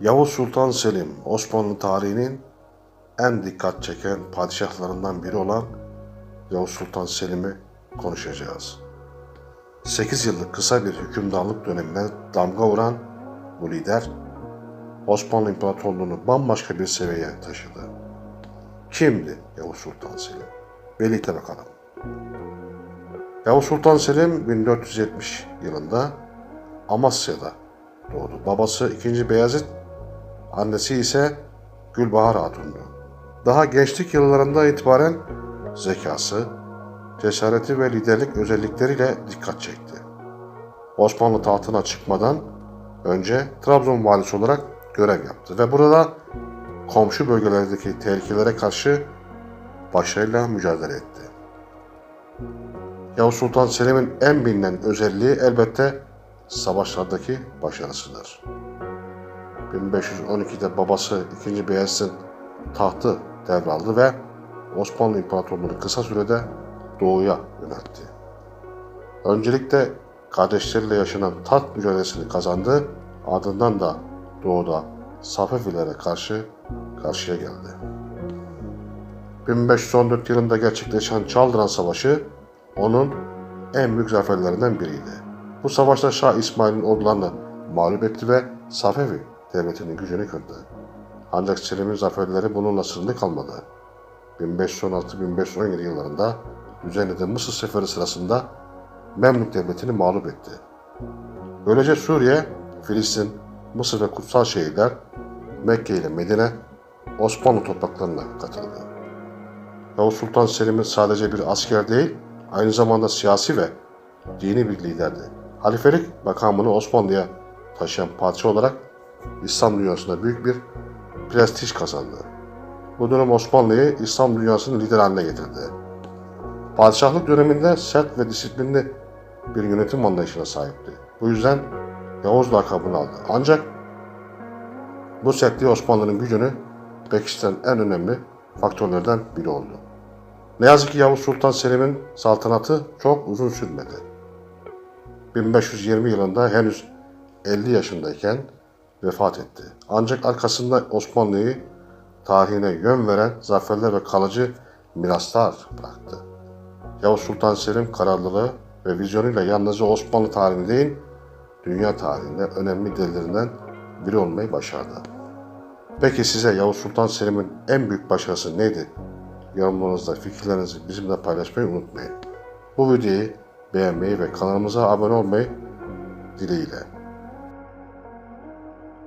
Yavuz Sultan Selim, Osmanlı tarihinin en dikkat çeken padişahlarından biri olan Yavuz Sultan Selim'i konuşacağız. 8 yıllık kısa bir hükümdarlık dönemine damga vuran bu lider, Osmanlı İmparatorluğunu bambaşka bir seviyeye taşıdı. Kimdi Yavuz Sultan Selim? Birlikte bakalım. Yavuz Sultan Selim 1470 yılında Amasya'da doğdu. Babası 2. Beyazıt, annesi ise Gülbahar Hatun'du. Daha gençlik yıllarında itibaren zekası, cesareti ve liderlik özellikleriyle dikkat çekti. Osmanlı tahtına çıkmadan önce Trabzon valisi olarak görev yaptı ve burada komşu bölgelerdeki tehlikelere karşı başarıyla mücadele etti. Yavuz Sultan Selim'in en bilinen özelliği elbette savaşlardaki başarısıdır. 1512'de babası 2. Beyazıt'ın tahtı devraldı ve Osmanlı İmparatorluğu'nu kısa sürede doğuya yöneltti. Öncelikle kardeşleriyle yaşanan taht mücadelesini kazandı, ardından da doğuda Safevilere karşı karşıya geldi. 1514 yılında gerçekleşen Çaldıran Savaşı onun en büyük zaferlerinden biriydi. Bu savaşta Şah İsmail'in ordularını mağlup etti ve Safevi devletinin gücünü kırdı. Ancak Selim'in zaferleri bununla sınırlı kalmadı. 1516-1517 yıllarında düzenlediği Mısır seferi sırasında Memlük devletini mağlup etti. Böylece Suriye, Filistin, Mısır ve kutsal şehirler Mekke ile Medine Osmanlı topraklarına katıldı. Yavuz Sultan Selim'in sadece bir asker değil, aynı zamanda siyasi ve dini bir liderdi. Halifelik makamını Osmanlı'ya taşıyan padişah olarak İslam dünyasında büyük bir prestij kazandı. Bu durum Osmanlı'yı İslam dünyasının lider haline getirdi. Padişahlık döneminde sert ve disiplinli bir yönetim anlayışına sahipti. Bu yüzden Yavuz lakabını aldı. Ancak bu sertliği Osmanlı'nın gücünü pekiştiren en önemli faktörlerden biri oldu. Ne yazık ki Yavuz Sultan Selim'in saltanatı çok uzun sürmedi. 1520 yılında henüz 50 yaşındayken vefat etti. Ancak arkasında Osmanlı'yı tarihine yön veren zaferler ve kalıcı miraslar bıraktı. Yavuz Sultan Selim kararlılığı ve vizyonuyla yalnızca Osmanlı tarihinde değil, dünya tarihinde önemli delilerinden biri olmayı başardı. Peki size Yavuz Sultan Selim'in en büyük başarısı neydi? Yorumlarınızda fikirlerinizi bizimle paylaşmayı unutmayın. Bu videoyu beğenmeyi ve kanalımıza abone olmayı dileğiyle.